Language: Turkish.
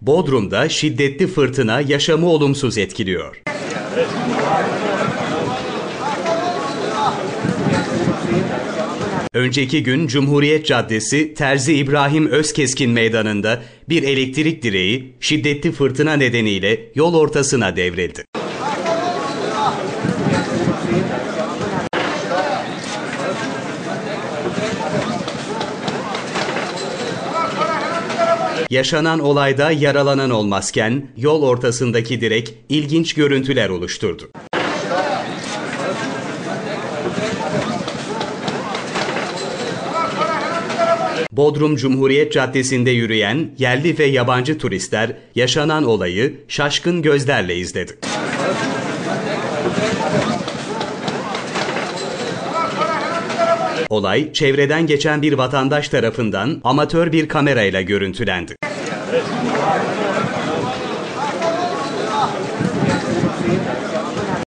Bodrum'da şiddetli fırtına yaşamı olumsuz etkiliyor. Önceki gün Cumhuriyet Caddesi Terzi İbrahim Özkeskin Meydanı'nda bir elektrik direği şiddetli fırtına nedeniyle yol ortasına devrildi. Yaşanan olayda yaralanan olmazken yol ortasındaki direk ilginç görüntüler oluşturdu. Bodrum Cumhuriyet Caddesi'nde yürüyen yerli ve yabancı turistler yaşanan olayı şaşkın gözlerle izledi. Olay çevreden geçen bir vatandaş tarafından amatör bir kamerayla görüntülendi.